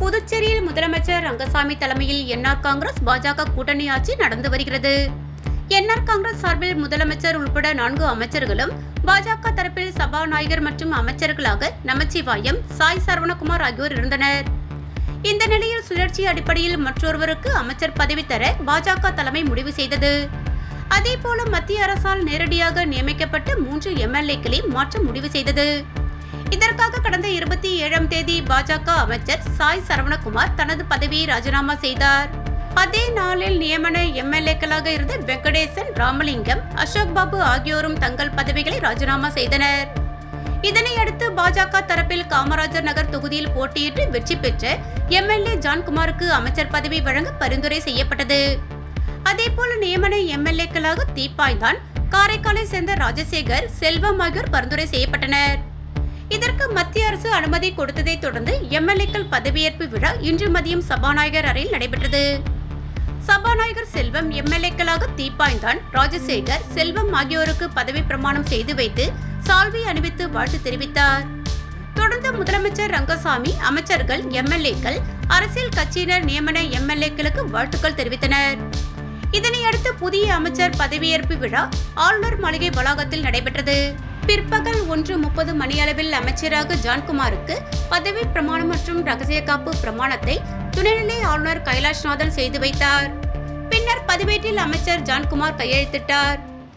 புதுச்சேரியில் முதலமைச்சர் ரங்கசாமி தலைமையில் என்ஆர் காங்கிரஸ் பாஜக கூட்டணி ஆட்சி நடந்து வருகிறது. என்ஆர் காங்கிரஸ் சார்பில் முதலமைச்சர் உள்பட நான்கு அமைச்சர்களும் பாஜக தரப்பில் சபாநாயகர் மற்றும் அமைச்சர்களாக நமச்சிவாயம் சாய் சரவணகுமார் ஆகியோர் இருந்தனர். இந்த நிலையில் சுழற்சி அடிப்படையில் மற்றொருவருக்கு அமைச்சர் பதவி தர பாஜக தலைமை முடிவு செய்தது. அதேபோல மத்திய அரசால் நேரடியாக நியமிக்கப்பட்ட மூன்று எம்எல்ஏக்களை மாற்ற முடிவு செய்தது. இதற்காக கடந்த இருபத்தி ஏழாம் தேதி பாஜக அமைச்சர் சாய் சரவணகுமார் தனது பதவியை ராஜினாமா செய்தார். அதே நாளில் நியமன எம்எல்ஏக்களாக இருந்த வெங்கடேசன் ராமலிங்கம் அசோக் பாபு ஆகியோரும் தங்கள் பதவிகளை ராஜினாமா செய்தனர். இதனையடுத்து பாஜக தரப்பில் காமராஜர் நகர் தொகுதியில் போட்டியிட்டு வெற்றி பெற்ற எம்எல்ஏ ஜான்குமாருக்கு அமைச்சர் பதவி வழங்க பரிந்துரை செய்யப்பட்டது. அதேபோல நியமன எம்எல்ஏக்களாக தீப்பாய்தான் காரைக்காலை சேர்ந்த ராஜசேகர் செல்வம் ஆகியோர் பரிந்துரை செய்யப்பட்டனர். இதற்கு மத்திய அரசு அனுமதி கொடுத்ததை தொடர்ந்து எம்எல்ஏக்கள் பதவியேற்பு விழா இன்று மதியம் சபாநாயகர் அறையில் நடைபெற்றது. சபாநாயகர் செல்வம் எம்எல்ஏக்களாக தீப்பாய்ந்தான். ராஜசேகர் செல்வம் ஆகியோருக்கு பதவி பிரமாணம் செய்து வைத்து சால்வை அணிவித்து வாழ்த்து தெரிவித்தார். தொடர்ந்து முதலமைச்சர் ரங்கசாமி அமைச்சர்கள் எம்எல்ஏக்கள் அரசியல் கட்சியினர் நியமன எம்எல்ஏக்களுக்கு வாழ்த்துக்கள் தெரிவித்தனர். இதனையடுத்து புதிய அமைச்சர் பதவியேற்பு விழா ஆளுநர் மாளிகை வளாகத்தில் நடைபெற்றது. பிற்பகல் ஒன்று முப்பது மணியளவில் அமைச்சராக ஜான்குமாருக்கு பதவி பிரமாணம் மற்றும் ரகசிய காப்பு பிரமாணத்தை துணைநிலை ஆளுநர் கைலாஷ்நாதன் செய்து வைத்தார். பின்னர் பதிவேட்டில் அமைச்சர் ஜான்குமார் கையெழுத்திட்டார்.